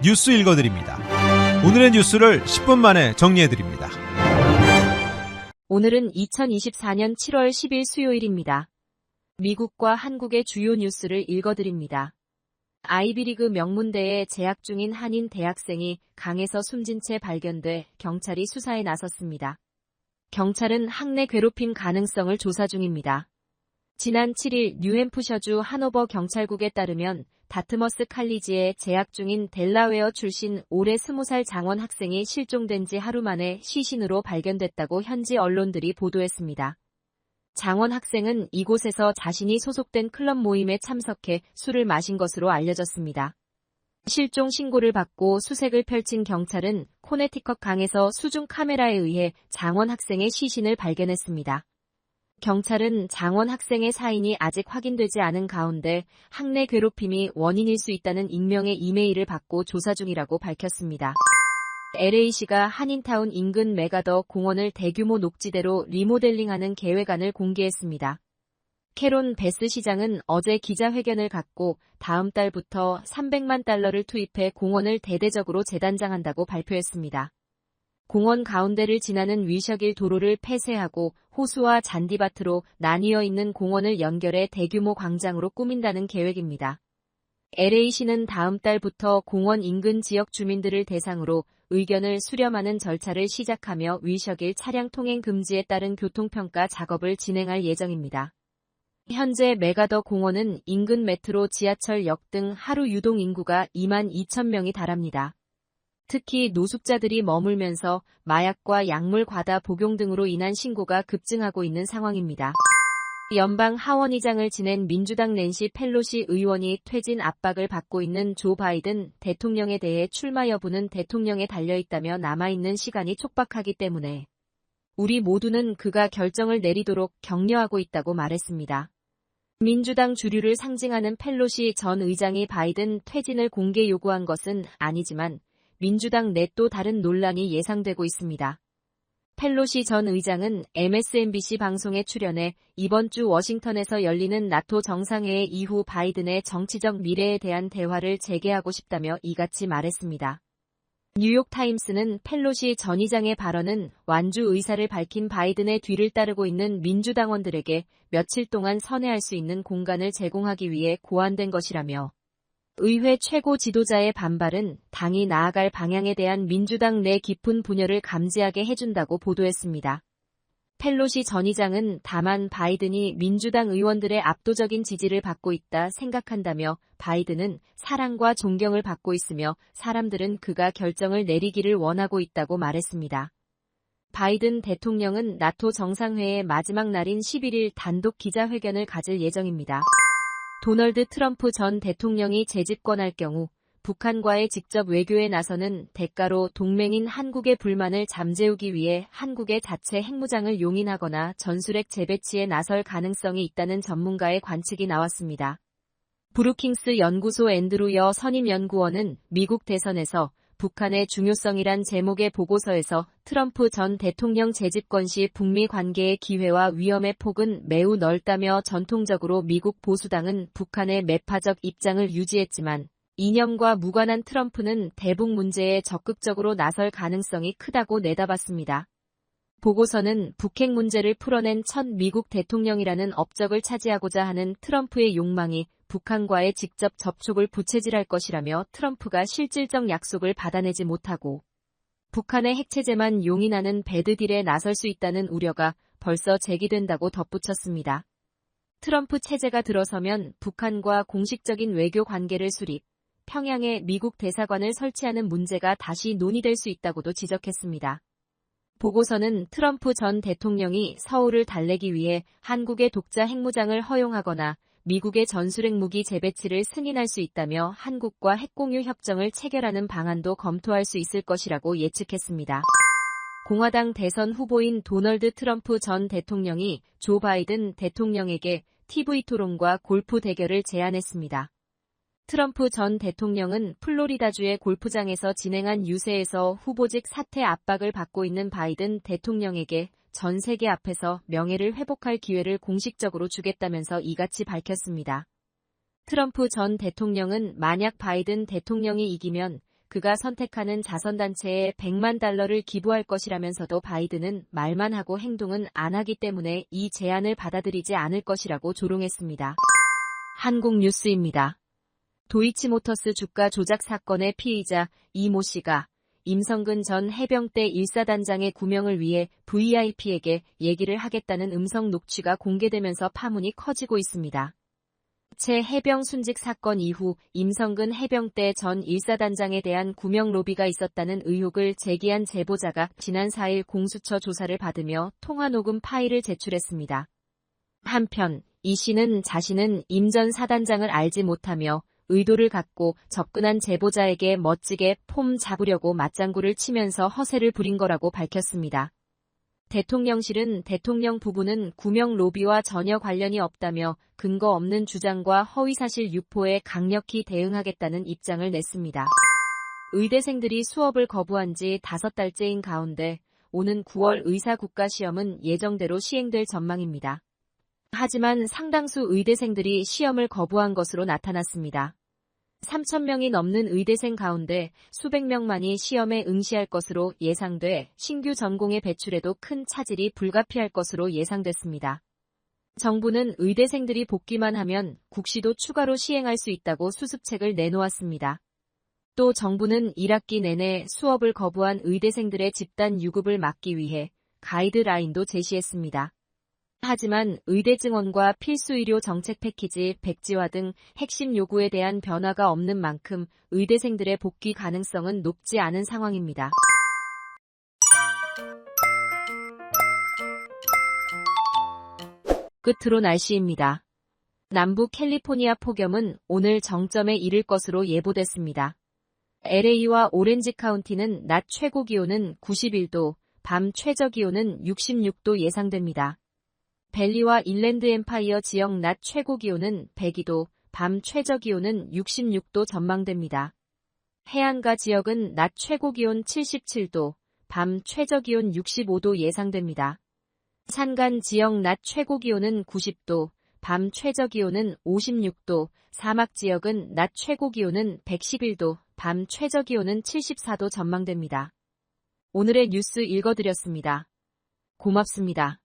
뉴스 읽어드립니다. 오늘의 뉴스를 10분 만에 정리해드립니다. 오늘은 2024년 7월 10일 수요일입니다. 미국과 한국의 주요 뉴스를 읽어드립니다. 아이비리그 명문대에 재학 중인 한인 대학생이 강에서 숨진 채 발견돼 경찰이 수사에 나섰습니다. 경찰은 학내 괴롭힘 가능성을 조사 중입니다. 지난 7일 뉴햄프셔주 하노버 경찰국에 따르면 다트머스 칼리지에 재학 중인 델라웨어 출신 올해 20살 장원 학생이 실종된 지 하루 만에 시신으로 발견됐다고 현지 언론들이 보도했습니다. 장원 학생은 이곳에서 자신이 소속된 클럽 모임에 참석해 술을 마신 것으로 알려졌습니다. 실종 신고를 받고 수색을 펼친 경찰은 코네티컷 강에서 수중 카메라에 의해 장원 학생의 시신을 발견했습니다. 경찰은 장원 학생의 사인이 아직 확인되지 않은 가운데 학내 괴롭힘이 원인일 수 있다는 익명의 이메일을 받고 조사 중이라고 밝혔습니다. LA시가 한인타운 인근 메가더 공원을 대규모 녹지대로 리모델링하는 계획안을 공개했습니다. 캐론 베스 시장은 어제 기자회견을 갖고 다음 달부터 300만 달러를 투입해 공원을 대대적으로 재단장한다고 발표했습니다. 공원 가운데를 지나는 위셔길 도로를 폐쇄하고 호수와 잔디밭으로 나뉘어 있는 공원을 연결해 대규모 광장으로 꾸민다는 계획입니다. LA시는 다음 달부터 공원 인근 지역 주민들을 대상으로 의견을 수렴하는 절차를 시작하며 위셔길 차량 통행 금지에 따른 교통평가 작업을 진행할 예정입니다. 현재 메가더 공원은 인근 메트로 지하철역 등 하루 유동 인구가 2만 2천 명이 달합니다. 특히 노숙자들이 머물면서 마약과 약물 과다 복용 등으로 인한 신고가 급증하고 있는 상황입니다. 연방 하원의장을 지낸 민주당 낸시 펠로시 의원이 퇴진 압박을 받고 있는 조 바이든 대통령에 대해 출마 여부는 대통령에 달려있다며 남아있는 시간이 촉박하기 때문에 우리 모두는 그가 결정을 내리도록 격려하고 있다고 말했습니다. 민주당 주류를 상징하는 펠로시 전 의장이 바이든 퇴진을 공개 요구한 것은 아니지만 민주당 내 또 다른 논란이 예상되고 있습니다. 펠로시 전 의장은 MSNBC 방송에 출연해 이번 주 워싱턴에서 열리는 나토 정상회의 이후 바이든의 정치적 미래에 대한 대화를 재개하고 싶다며 이같이 말했습니다. 뉴욕타임스는 펠로시 전 의장의 발언은 완주 의사를 밝힌 바이든의 뒤를 따르고 있는 민주당원들에게 며칠 동안 선회할 수 있는 공간을 제공하기 위해 고안된 것이라며 의회 최고 지도자의 반발은 당이 나아갈 방향에 대한 민주당 내 깊은 분열을 감지하게 해준다고 보도했습니다. 펠로시 전 의장은 다만 바이든이 민주당 의원들의 압도적인 지지를 받고 있다 생각한다며 바이든은 사랑과 존경을 받고 있으며 사람들은 그가 결정을 내리기를 원하고 있다고 말했습니다. 바이든 대통령은 나토 정상회의 마지막 날인 11일 단독 기자회견을 가질 예정입니다. 도널드 트럼프 전 대통령이 재집권할 경우 북한과의 직접 외교에 나서는 대가로 동맹인 한국의 불만을 잠재우기 위해 한국의 자체 핵무장을 용인하거나 전술핵 재배치에 나설 가능성이 있다는 전문가의 관측이 나왔습니다. 브루킹스 연구소 앤드루 여 선임 연구원은 미국 대선에서 북한의 중요성이란 제목의 보고서에서 트럼프 전 대통령 재집권 시 북미 관계의 기회와 위험의 폭은 매우 넓다며 전통적으로 미국 보수당은 북한의 매파적 입장을 유지했지만 이념과 무관한 트럼프는 대북 문제에 적극적으로 나설 가능성이 크다고 내다봤습니다. 보고서는 북핵 문제를 풀어낸 첫 미국 대통령이라는 업적을 차지하고자 하는 트럼프의 욕망이 북한과의 직접 접촉을 부채질할 것이라며 트럼프가 실질적 약속을 받아내지 못하고 북한의 핵체제만 용인하는 배드딜에 나설 수 있다는 우려가 벌써 제기된다고 덧붙였습니다. 트럼프 체제가 들어서면 북한과 공식적인 외교 관계를 수립, 평양에 미국 대사관을 설치하는 문제가 다시 논의될 수 있다고도 지적했습니다. 보고서는 트럼프 전 대통령이 서울을 달래기 위해 한국의 독자 핵무장을 허용하거나 미국의 전술핵 무기 재배치를 승인할 수 있다며 한국과 핵공유 협정을 체결하는 방안도 검토할 수 있을 것이라고 예측했습니다. 공화당 대선 후보인 도널드 트럼프 전 대통령이 조 바이든 대통령에게 TV 토론과 골프 대결을 제안했습니다. 트럼프 전 대통령은 플로리다주의 골프장에서 진행한 유세에서 후보직 사퇴 압박을 받고 있는 바이든 대통령에게 전 세계 앞에서 명예를 회복할 기회를 공식적으로 주겠다면서 이같이 밝혔습니다. 트럼프 전 대통령은 만약 바이든 대통령이 이기면 그가 선택하는 자선단체에 100만 달러를 기부할 것이라면서도 바이든은 말만 하고 행동은 안 하기 때문에 이 제안을 받아들이지 않을 것이라고 조롱했습니다. 한국 뉴스입니다. 도이치모터스 주가 조작 사건의 피의자 이모 씨가 임성근 전 해병대 1사단장의 구명을 위해 VIP에게 얘기를 하겠다는 음성 녹취가 공개되면서 파문이 커지고 있습니다. 제 해병 순직 사건 이후 임성근 해병대 전 1사단장에 대한 구명 로비가 있었다는 의혹을 제기한 제보자가 지난 4일 공수처 조사를 받으며 통화 녹음 파일을 제출했습니다. 한편 이 씨는 자신은 임 전 사단장을 알지 못하며 의도를 갖고 접근한 제보자에게 멋지게 폼 잡으려고 맞장구를 치면서 허세를 부린 거라고 밝혔습니다. 대통령실은 대통령 부부는 구명 로비와 전혀 관련이 없다며 근거 없는 주장과 허위사실 유포에 강력히 대응하겠다는 입장을 냈습니다. 의대생들이 수업을 거부한 지 다섯 달째인 가운데 오는 9월 의사국가시험은 예정대로 시행될 전망입니다. 하지만 상당수 의대생들이 시험을 거부한 것으로 나타났습니다. 3천명이 넘는 의대생 가운데 수백 명만이 시험에 응시할 것으로 예상돼 신규 전공의 배출에도 큰 차질이 불가피할 것으로 예상됐습니다. 정부는 의대생들이 복귀만 하면 국시도 추가로 시행할 수 있다고 수습책을 내놓았습니다. 또 정부는 1학기 내내 수업을 거부한 의대생들의 집단 유급을 막기 위해 가이드라인도 제시했습니다. 하지만 의대 증원과 필수 의료 정책 패키지, 백지화 등 핵심 요구에 대한 변화가 없는 만큼 의대생들의 복귀 가능성은 높지 않은 상황입니다. 끝으로 날씨입니다. 남부 캘리포니아 폭염은 오늘 정점에 이를 것으로 예보됐습니다. LA와 오렌지 카운티는 낮 최고 기온은 91도, 밤 최저 기온은 66도 예상됩니다. 벨리와 일랜드 엠파이어 지역 낮 최고 기온은 102도, 밤 최저 기온은 66도 전망됩니다. 해안가 지역은 낮 최고 기온 77도, 밤 최저 기온 65도 예상됩니다. 산간 지역 낮 최고 기온은 90도, 밤 최저 기온은 56도, 사막 지역은 낮 최고 기온은 111도, 밤 최저 기온은 74도 전망됩니다. 오늘의 뉴스 읽어드렸습니다. 고맙습니다.